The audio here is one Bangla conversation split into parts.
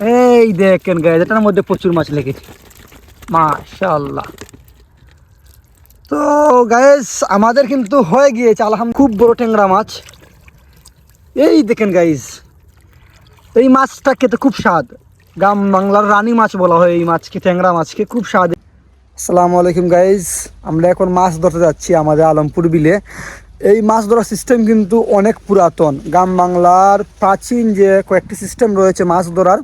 এই দেখেন গায়ে এটার মধ্যে প্রচুর মাছ লেগেছে। মাশাল্লাহ তো গায়েস আমাদের কিন্তু হয়ে গিয়েছে আলহাম, খুব বড় ট্যাংরা মাছ। এই দেখেন গাইস এই মাছটা খেতে খুব স্বাদ। গ্রাম বাংলার রানী মাছ বলা হয় এই মাছকে, ট্যাংরা মাছকে, খুব স্বাদ। আসসালামু আলাইকুম গাইজ আমরা এখন মাছ ধরতে যাচ্ছি আমাদের আলমপুর বিলে। এই মাছ ধরার সিস্টেম কিন্তু অনেক পুরাতন। গ্রাম বাংলার প্রাচীন যে কয়েকটি সিস্টেম রয়েছে মাছ ধরার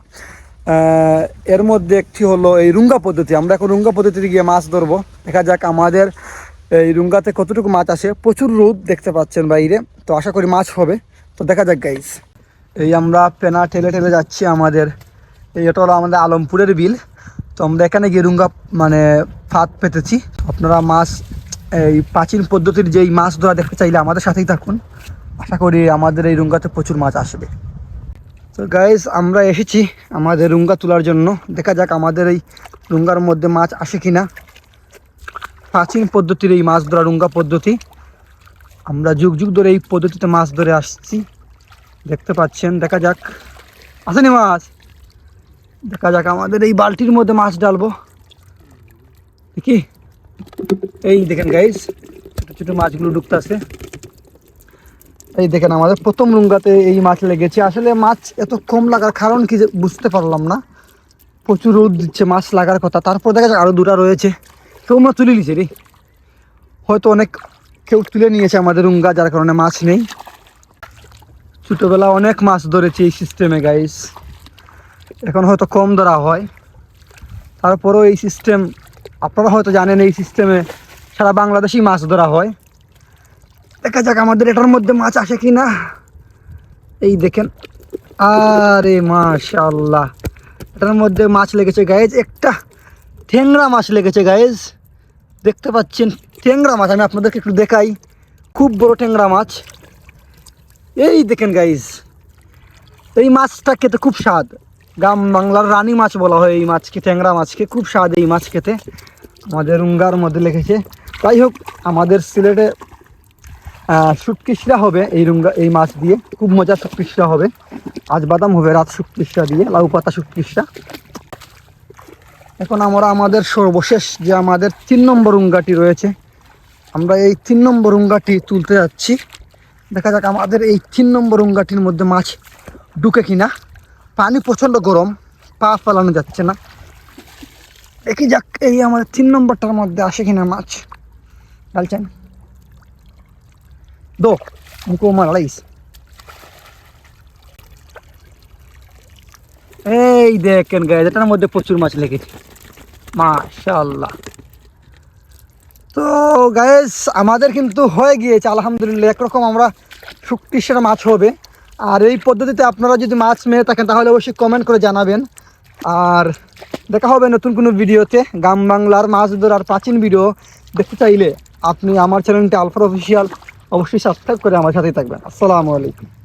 এর মধ্যে একটি হলো এই রুঙ্গা পদ্ধতি। আমরা এখন রুঙ্গা পদ্ধতিতে গিয়ে মাছ ধরবো। দেখা যাক আমাদের এই রুঙ্গাতে কতটুকু মাছ আসে। প্রচুর রোদ দেখতে পাচ্ছেন বাইরে, তো আশা করি মাছ হবে। তো দেখা যাক গাইজ এই আমরা পেনা ঠেলে ঠেলে যাচ্ছি আমাদের। এই এটা হলো আমাদের আলমপুরের বিল। তো আমরা এখানে গিয়ে রুঙ্গা মানে ফাঁদ পেতেছি। আপনারা মাছ এই প্রাচীন পদ্ধতির যেই মাছ ধরা দেখতে চাইলে আমাদের সাথেই থাকুন। আশা করি আমাদের এই রুঙ্গাতে প্রচুর মাছ আসবে। তো গাইজ আমরা এসেছি আমাদের রুঙ্গা তোলার জন্য। দেখা যাক আমাদের এই রুঙ্গার মধ্যে মাছ আসে কি না প্রাচীন পদ্ধতির এই মাছ ধরা রুঙ্গা পদ্ধতি। আমরা যুগ যুগ ধরে এই পদ্ধতিতে মাছ ধরে আসছি। দেখতে পাচ্ছেন, দেখা যাক। আসেনি মাছ। দেখা যাক আমাদের এই বালতির মধ্যে মাছ ডালবো দেখি। এই দেখেন গাইস ছোটো ছোটো মাছগুলো ঢুকতেছে এই দেখেন আমাদের প্রথম রুঙ্গাতে এই মাছ লেগেছে। আসলে মাছ এত কম লাগার কারণ কি বুঝতে পারলাম না। প্রচুর রোদ দিচ্ছে, মাছ লাগার কথা। তারপর দেখা যাক আরও দুটা রয়েছে। কেউ মাছ তুলে নিছে রে। হয়তো অনেক কেউ তুলে নিয়েছে আমাদের রুঙ্গা, যার কারণে মাছ নেই। ছোটোবেলা অনেক মাছ ধরেছি এই সিস্টেমে গাইস এখন হয়তো কম ধরা হয়। তারপরেও এই সিস্টেম আপনারা হয়তো জানেন এই সিস্টেমে সারা বাংলাদেশেই মাছ ধরা হয়। দেখা যাক আমাদের এটার মধ্যে মাছ আসে কি না এই দেখেন, আরে মাশাল্লাহ এটার মধ্যে মাছ লেগেছে গায়েজ একটা ঠেংরা মাছ লেগেছে গায়েজ দেখতে পাচ্ছেন ঠেংরা মাছ, আমি আপনাদেরকে একটু দেখাই, খুব বড় ঠেংরা মাছ। এই দেখেন গাইজ এই মাছটা খেতে খুব স্বাদ। গ্রাম বাংলার রানী মাছ বলা হয় এই মাছকে, ট্যাংরা মাছকে, খুব স্বাদ এই মাছ খেতে। আমাদের রুঙ্গার মধ্যে লেগেছে তাই হোক, আমাদের সিলেটে শুটকিসরা হবে এই রুঙ্গা, এই মাছ দিয়ে। খুব মজা শুটকিসরা হবে। আজ বাদাম হবে, রাত শুটকিসরা দিয়ে, লাউ পাতা শুটকিসরা এখন আমরা আমাদের সর্বশেষ যে আমাদের তিন নম্বর রুঙ্গাটি রয়েছে, আমরা এই তিন নম্বর রুঙ্গাটি তুলতে যাচ্ছি। দেখা যাক আমাদের এই তিন নম্বর উঙ্গাটির মধ্যে মাছ ঢুকে কিনা। পানি প্রচণ্ড গরম, পা ফেলানো যাচ্ছে না। দেখি যাক, এই আমাদের তিন নম্বরটার মধ্যে আসে কিনা মাছ। ডালছেন দো, মুখো মারাইস এই দেখেন গায়ে এটার মধ্যে প্রচুর মাছ লেগেছে। মাশাল্লাহ তো গায়েস আমাদের কিন্তু হয়ে গিয়েছে, আলহামদুলিল্লাহ, একরকম আমরা শুক্তিসের মাছ হবে। আর এই পদ্ধতিতে আপনারা যদি মাছ মেরে থাকেন, তাহলে অবশ্যই কমেন্ট করে জানাবেন। আর দেখা হবে নতুন কোনো ভিডিওতে। গ্রাম বাংলার মাছ ধরার প্রাচীন ভিডিও দেখতে চাইলে আপনি আমার চ্যানেলটি আলফার অফিসিয়াল অবশ্যই সাবস্ক্রাইব করে আমার সাথেই থাকবেন। আসসালামু আলাইকুম।